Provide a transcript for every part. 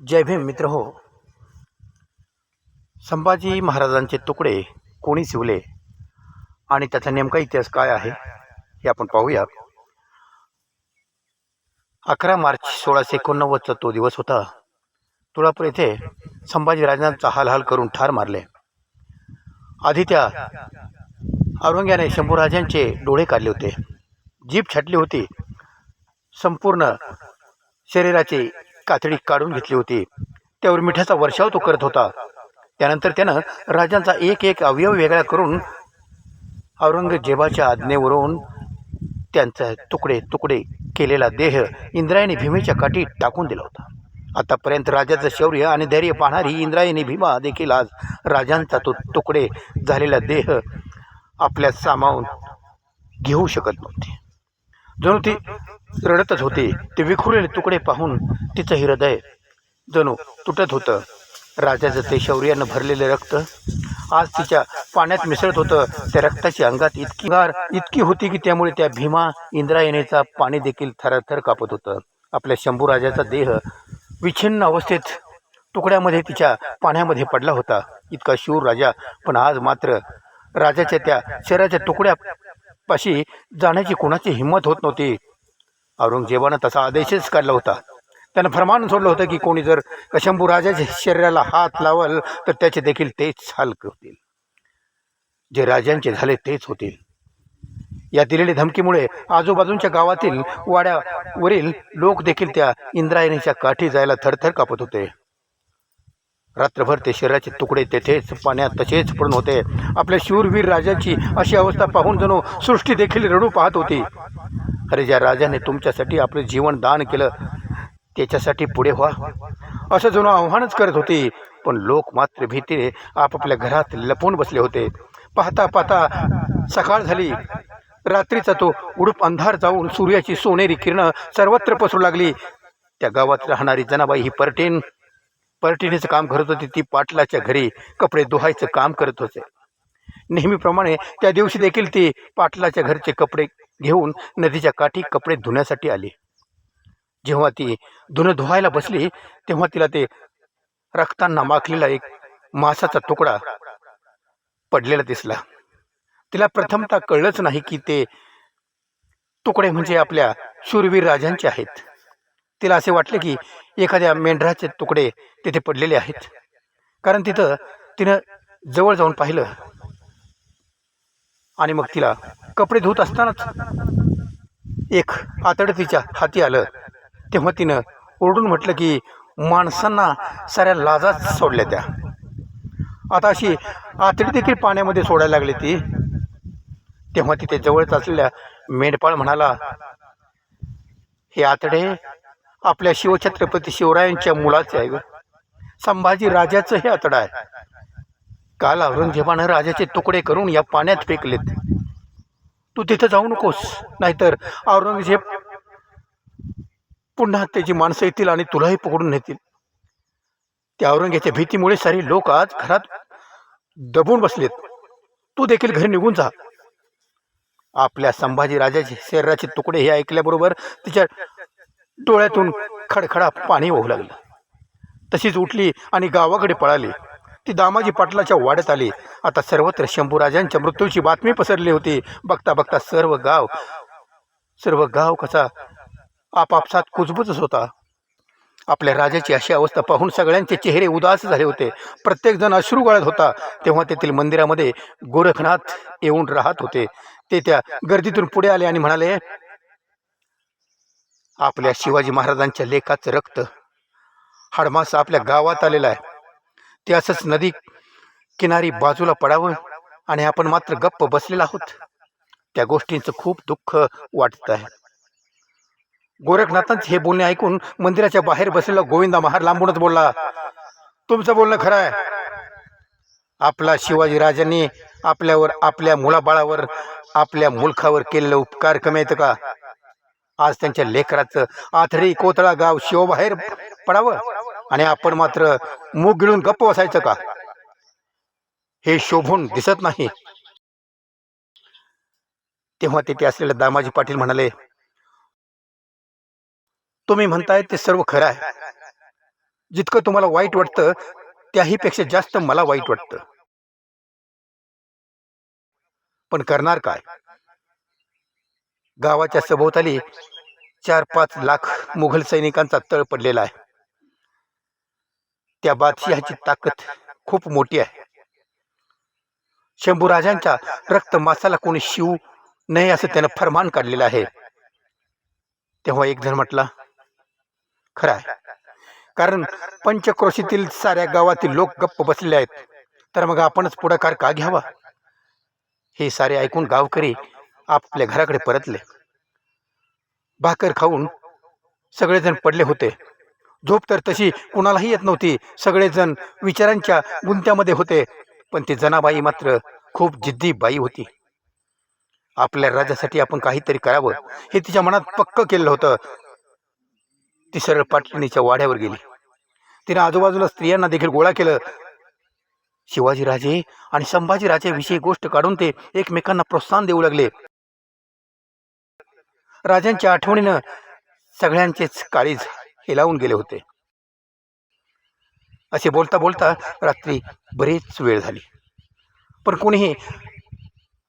जय भीम मित्र हो. संभाजी महाराजांचे तुकडे कोणी शिवले आणि त्याचा नेमका इतिहास काय आहे हे आपण पाहूया अकरा मार्च सोळाशे एकोणनव्वदचा तो दिवस होता. तुळापूर येथे संभाजीराजांचा हालहाल करून ठार मारले. आधी त्या औरंग्याने शंभूराजांचे डोळे काढले होते. जीभ छाटली होती. संपूर्ण शरीराची कातडी काढून घेतली होती. त्यावर मिठाचा वर्षाव तो करत होता. त्यानंतर त्यानं राजांचा एक एक अवयव वेगळा करून औरंगजेबाच्या आज्ञेवरून त्यांचा तुकडे तुकडे केलेला देह इंद्रायणी भीमेच्या काठी टाकून दिला होता. आतापर्यंत राजाचं शौर्य आणि धैर्य पाहणारी इंद्रायणी भीमा देखील आज राजांचा तो तुकडे झालेला देह आपल्या सामावून घेऊ शकत नव्हती. जणू ती रडतच होती. ते विखुरलेले तुकडे पाहून तिचं हृदय जणू तुटत होतं. राजाचं ते शौर्यानं भरलेले रक्त आज तिच्या पाण्यात मिसळत होतं. त्या रक्ताची अंगात इतकी गार इतकी होती की त्यामुळे त्या भीमा इंद्रायणीचा पाणी देखील थरथर कापत होतं. आपल्या शंभूराजाचा देह विच्छिन्न अवस्थेत तुकड्यामध्ये तिच्या पाण्यामध्ये पडला होता. इतका शूर राजा पण आज मात्र राजाच्या त्या शरीराच्या तुकड्या पाशी जाण्याची कुणाची हिंमत होत नव्हती. औरंगजेबानं तसा आदेशच काढला होता. त्यानं फरमान सोडलं होतं की कोणी जर शंभू राजाच्या शरीराला हात लावल तर त्याचे देखील तेच हाल होतील. जे राजांचे झाले तेच होतील. या दिलेल्या धमकीमुळे आजूबाजूच्या गावातील वाड्यावरील लोक देखील त्या इंद्रायणीच्या काठी जायला थरथर कापत होते. रात्रभर ते शरीराचे तुकडे तेथेच पाण्यात तसेच पडून होते. आपल्या शूरवीर राजाची अशी अवस्था पाहून जणू सृष्टी देखील रडू पाहत होती. अरे ज्या राजाने तुमच्यासाठी आपले जीवन दान केलं त्याच्यासाठी पुढे व्हा. असं जणू आव्हानच करत होती. पण लोक मात्र भीतीने आपापल्या घरात लपून बसले होते. पाहता पाहता सकाळ झाली. रात्रीचा तो उडूप अंधार जाऊन सूर्याची सोनेरी किरणं सर्वत्र पसरू लागली. त्या गावात राहणारी जनाबाई ही परटेन परटिनीचं काम करत होती ती पाटलाच्या घरी कपडे धुवायचं काम करत होते. नेहमीप्रमाणे त्या दिवशी देखील ती पाटलाच्या घरचे कपडे घेऊन नदीच्या काठी कपडे धुण्यासाठी आली. जेव्हा ती धुणं धुवायला बसली तेव्हा तिला ते रक्तांना माखलेला एक मासाचा तुकडा पडलेला दिसला. तिला प्रथमतः कळलंच नाही की ते तुकडे म्हणजे आपल्या शूरवीर राजांचे आहेत. तिला असे वाटले की एखाद्या मेंढराचे तुकडे तिथे पडलेले आहेत. कारण तिथं तिनं जवळ जाऊन पाहिलं. आणि मग तिला कपडे धुत असतानाच एक आतड तिच्या हाती आलं. तेव्हा तिनं ओरडून म्हटलं की माणसांना साऱ्या लाजाच सोडल्या त्या. आता अशी आतडी देखील पाण्यामध्ये सोडायला लागली ती. तेव्हा तिथे जवळच असलेल्या मेंढपाळ म्हणाला हे आतडे आपल्या शिवछत्रपती शिवरायांच्या मुलाचे आहे ग. संभाजी राजाचं हे आतडं आहे. काल औरंगजेबानं राजाचे तुकडे करून या पाण्यात फेकलेत. तू तिथं जाऊ नकोस नाहीतर औरंगजेब पुन्हा त्याची माणसं येतील आणि तुलाही पकडून नेतील. त्या औरंग्याच्या भीतीमुळे सारे लोक आज घरात दबून बसलेत. तू देखील घरी निघून जा. आपल्या संभाजी राजाचे शरीराचे तुकडे हे ऐकल्याबरोबर तिच्या डोळ्यातून खडखडा पाणी वाहू लागलं. तशीच उठली आणि गावाकडे पळाली. ती दामाजी पाटलाच्या वाड्यात आली. आता सर्वत्र शंभूराजांच्या मृत्यूची बातमी पसरली होती. बघता बघता सर्व गाव सर्व गाव कसा आपापसात कुजबुजच होता. आपल्या राजाची अशी अवस्था पाहून सगळ्यांचे चेहरे उदास झाले होते. प्रत्येकजण अश्रू गाळत होता. तेव्हा तेथील मंदिरामध्ये गोरखनाथ येऊन राहत होते. ते त्या गर्दीतून पुढे आले आणि म्हणाले आपल्या शिवाजी महाराजांच्या लेखाचं रक्त हाडमास आपल्या गावात आलेला आहे. ते असंच नदी किनारी बाजूला पडावं आणि आपण मात्र गप्प बसलेला आहोत. त्या गोष्टींचं खूप दुःख वाटत आहे. गोरखनाथांच हे बोलणे ऐकून मंदिराच्या बाहेर बसलेला गोविंदा महार लांबूनच बोलला तुमचं बोलणं खरं आहे. आपला शिवाजी राजांनी आपल्यावर आपल्या मुलाबाळावर आपल्या मुलखावर केलेलं उपकार कमी येतं का? आज त्यांच्या लेकराचं आथरी कोतळा गाव शिवबाहेर पडावं आणि आपण मात्र मूग गिळून गप्प बसायचं का? हे शोभून दिसत नाही. तेव्हा तिथे असलेले दामाजी पाटील म्हणाले तुम्ही म्हणताय ते सर्व खरं आहे. जितकं तुम्हाला वाईट वाटतं त्याही पेक्षा जास्त मला वाईट वाटतं. पण करणार काय? गावाच्या सभोवताली चार पाच लाख मुघल सैनिकांचा तळ पडलेला आहे. त्या बादशहाची ताकद खूप मोठी आहे. शंभूराजांच्या रक्त मासाला कोणी शिवू नये असं त्यानं फरमान काढलेलं आहे. तेव्हा एक जण म्हटला खरं आहे. कारण पंचक्रोशीतील साऱ्या गावातील लोक गप्प बसलेले आहेत. तर मग आपणच पुढाकार का घ्यावा? हे सारे ऐकून गावकरी आपल्या घराकडे परतले. भाकर खाऊन सगळेजण पडले होते. झोप तर तशी कुणालाही येत नव्हती. सगळेजण विचारांच्या गुंत्यामध्ये होते. पण ती जनाबाई मात्र खूप जिद्दी बाई होती. आपल्या राजासाठी आपण काहीतरी करावं हे तिच्या मनात पक्क केलं होतं. ती सरळ पाटणीच्या वाड्यावर गेली. तिने आजूबाजूला स्त्रियांना देखील गोळा केलं. शिवाजीराजे आणि संभाजीराजेविषयी गोष्ट काढून ते एकमेकांना प्रोत्साहन देऊ लागले. राजांच्या आठवणीनं सगळ्यांचेच काळीज हिलावून गेले होते. असे बोलता बोलता रात्री बरीच वेळ झाली. पण कोणीही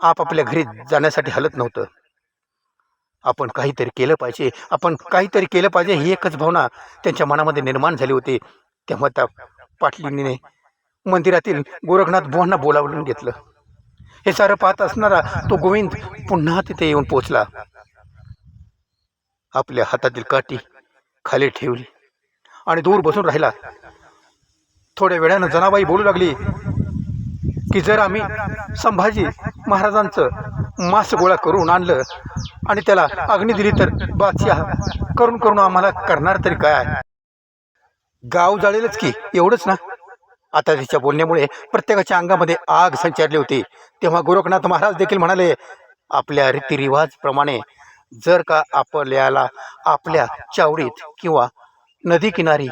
आपापल्या घरी जाण्यासाठी हलत नव्हतं. आपण काहीतरी केलं पाहिजे आपण काहीतरी केलं पाहिजे ही एकच भावना त्यांच्या मनामध्ये निर्माण झाली होती. तेव्हा त्या पाटलिनीने मंदिरातील गोरखनाथ बुवांना बोलावून घेतलं. हे सारं पाहत असणारा तो गोविंद पुन्हा तिथे येऊन पोचला आपल्या हातातील काठी खाली ठेवली आणि दूर बसून राहिला. थोड्या वेळानं जनाबाई बोलू लागली की जर आम्ही संभाजी महाराजांचं मांस गोळा करून आणलं आणि त्याला अग्नी दिली तर बादशाह करून करून आम्हाला करणार तरी काय गाव जाळेलच की एवढंच ना? आता तिच्या बोलण्यामुळे प्रत्येकाच्या अंगामध्ये आग संचारली होती. तेव्हा गोरखनाथ महाराज देखील म्हणाले आपल्या रीतिरिवाजप्रमाणे जर का आपल्याला आपल्या चावडीत किंवा नदीकिनारी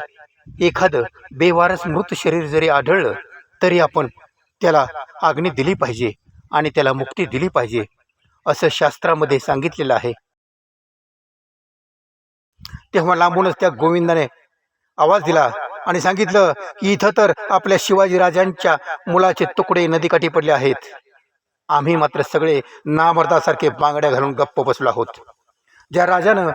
एखादं बेवारस मृत शरीर जरी आढळलं तरी आपण त्याला आग्नी दिली पाहिजे आणि त्याला मुक्ती दिली पाहिजे असं शास्त्रामध्ये सांगितलेलं आहे. तेव्हा लांबूनच त्या गोविंदाने आवाज दिला आणि सांगितलं की इथं तर आपल्या शिवाजी राजांच्या मुलाचे तुकडे नदीकाठी पडले आहेत. आम्ही मात्र सगळे नामर्दासारखे बांगड्या घालून गप्प बसलो आहोत. ज्या राजानं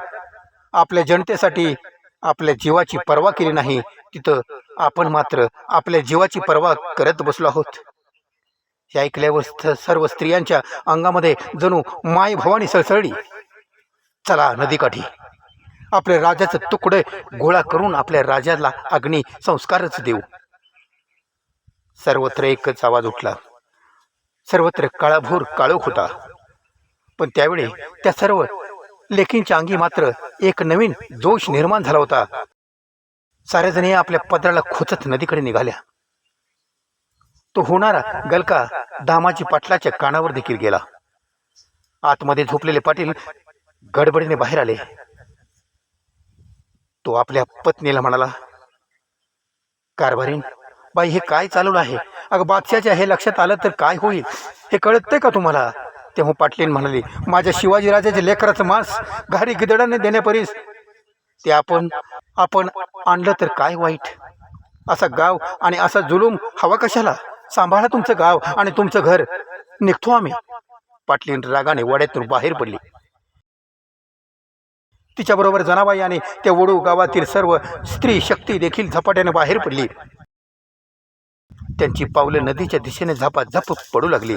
आपल्या जनतेसाठी आपल्या जीवाची पर्वा केली नाही तिथं आपण मात्र आपल्या जीवाची पर्वा करत बसलो आहोत. हे ऐकल्यावर सर्व स्त्रियांच्या अंगामध्ये जणू माय भवानी सळसळली. चला नदीकाठी आपल्या राजाचं तुकडे गोळा करून आपल्या राजाला अग्नी संस्कारच देऊ. सर्वत्र एकच आवाज उठला. सर्वत्र काळाभोर काळोख होता. पण त्यावेळी त्या सर्व लेखींच्या अंगी मात्र एक नवीन जोश निर्माण झाला होता. साऱ्याजणी आपल्या पदराला खोचत नदीकडे निघाल्या. तो होणारा गलका दामाजी पाटलाच्या कानावर देखील गेला. आतमध्ये झोपलेले पाटील गडबडीने बाहेर आले. तो आपल्या पत्नीला म्हणाला कारभारीन बाई हे काय चालवलं आहे? अगं बादशाच्या हे लक्षात आलं तर काय होईल? हे कळतंय का तुम्हाला? तेव्हा हो पाटलीन म्हणाली माझ्या शिवाजीराजाच्या लेकराचं मांस घारी गिदडाने देण्यापरीस ते आपण आपण आणलं तर काय वाईट? असा गाव आणि असा जुलूम हवा कशाला? सांभाळा तुमचं गाव आणि तुमचं घर. निघतो आम्ही. पाटलीन रागाने वाड्यातून बाहेर पडली. तिच्याबरोबर जनाबाई आणि त्या वडू गावातील सर्व स्त्री शक्ती देखील झपाट्याने बाहेर पडली. त्यांची पावलं नदीच्या दिशेने झपाझप पडू लागली.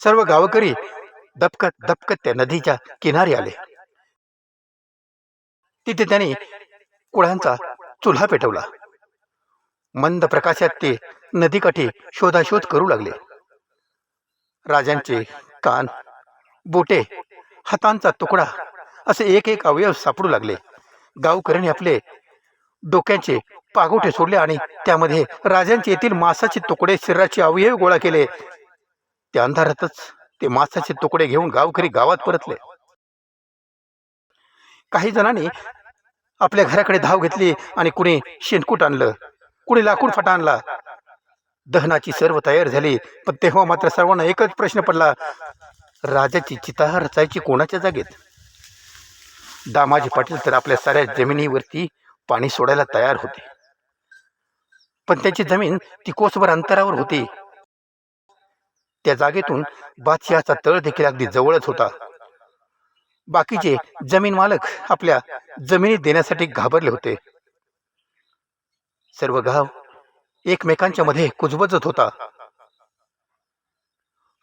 सर्व गावकरी दपकत दपकत त्या नदीच्या किनारी आले. तिथे त्यांनी कुळांचा चुल्हा पेटवला. मंद प्रकाशात ते नदीकाठी शोधाशोध करू लागले. राजांचे कान बोटे हातांचा तुकडा असे एक एक अवयव सापडू लागले. गावकऱ्यांनी आपले डोक्यांचे पागोटे सोडले आणि त्यामध्ये राजांचे येथील मांसाचे तुकडे शरीराचे अवयव गोळा केले. त्या अंधारातच ते मासाचे तुकडे घेऊन गावकरी गावात परतले. काही जणांनी आपल्या घराकडे धाव घेतली आणि कुणी शेणकूट आणलं कुणी लाकूड फाटा आणला. दहनाची सर्व तयार झाली पण तेव्हा मात्र सर्वांना एकच प्रश्न पडला राजाची चिता रचायची कोणाच्या जागेत? दामाजी पाटील तर आपल्या साऱ्या जमिनीवरती पाणी सोडायला तयार होते. पण त्याची जमीन ती कोसभर अंतरावर होती. त्या जागेतून बादशहाचा तळ देखील अगदी जवळच होता. बाकीचे जमीन मालक आपल्या जमिनी देण्यासाठी घाबरले होते. सर्व गाव एकमेकांच्या मध्ये कुजबजत होता.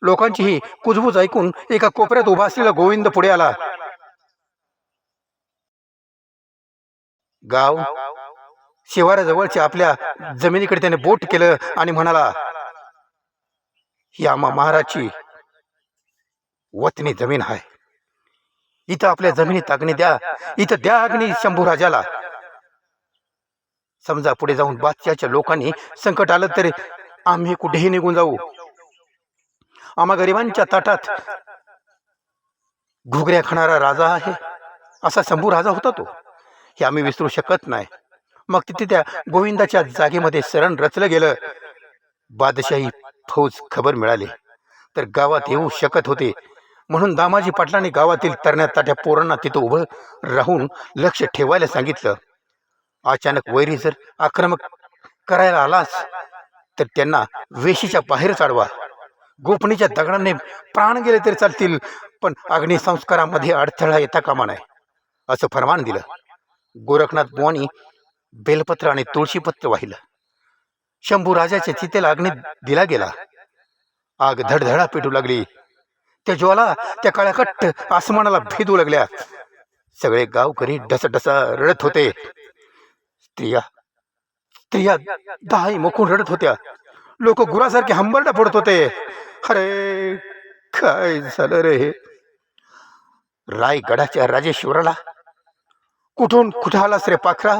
लोकांची ही कुजबूज ऐकून एका कोपऱ्यात उभा असलेला गोविंद पुढे आला. गाव शिवाराजवळच्या आपल्या जमिनीकडे त्याने बोट केलं आणि म्हणाला ही आम्हा महाराजची वतनी जमीन आहे. इथं आपल्या जमिनीत अग्नी द्या. इथं द्या अग्नी शंभू राजाला. समजा पुढे जाऊन बादशाच्या लोकांनी संकट आलं तरी आम्ही कुठेही निघून जाऊ. आम्हा गरिबांच्या ताटात घुगऱ्या खाणारा राजा आहे. असा शंभू राजा होता तो. हे आम्ही विसरू शकत नाही. मग तिथे त्या गोविंदाच्या जागेमध्ये शरण रचलं गेलं. बादशाही फौज खबर मिळाली. तर गावात येऊ शकत होते. म्हणून दामाजी पाटलांनी गावातील तरण्या ताट्या पोरांना तिथं उभं राहून लक्ष ठेवायला सांगितलं. अचानक वैरी जर आक्रमक करायला आलास तर त्यांना वेशीच्या बाहेर चाडवा. गोपनीच्या दगडाने प्राण गेले तरी चालतील पण अग्निसंस्कारामध्ये अडथळा येता कामा नये असं फरमान दिलं. गोरखनाथ बुवानी बेलपत्र आणि तुळशीपत्र वाहिलं. शंभू राजाच्या चितेला अग्नी दिला गेला. आग धडधडा पेटू लागली. त्या ज्वाला त्या काळ्याकट्ट आसमानाला भेदू लागल्या सगळे गावकरी डसडसा रडत होते. स्त्रिया स्त्रिया दहाही मोकून रडत होत्या. लोक गुरासारखे हंबरडा पडत होते. अरे काय झालं रे रायगडाच्या राजेश्वराला कुठून कुठं आलास रे पाखरा?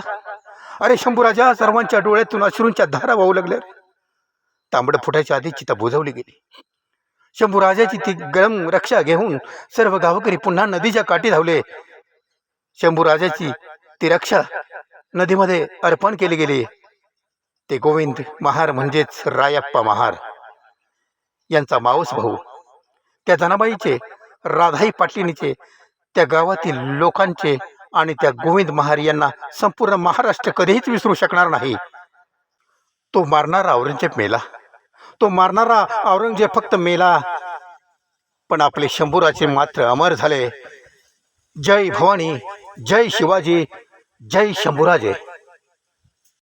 अरे शंभूराजा सर्वांच्या डोळ्यातून अश्रूंच्या धारा वाहू लागल्या. तांबड फुटायच्या आधी चिता बुजवली गेली. शंभूराजाची ती गरम रक्षा घेऊन सर्व गावकरी पुन्हा नदीच्या काठी धावले. शंभूराजाची ती रक्षा नदीमध्ये अर्पण केली गेली. ते गोविंद महार म्हणजेच रायप्पा महार. यांचा मावस भाऊ. त्या जनाबाईचे राधाई पाटलिनीचे त्या गावातील लोकांचे आणि त्या गोविंद महार यांना संपूर्ण महाराष्ट्र कधीच विसरू शकणार नाही. तो मारणारा औरंगजेब मेला. तो मारणारा औरंगजेब फक्त मेला. पण आपले शंभूराचे मात्र अमर झाले. जय भवानी जय शिवाजी जय शंभूराजे.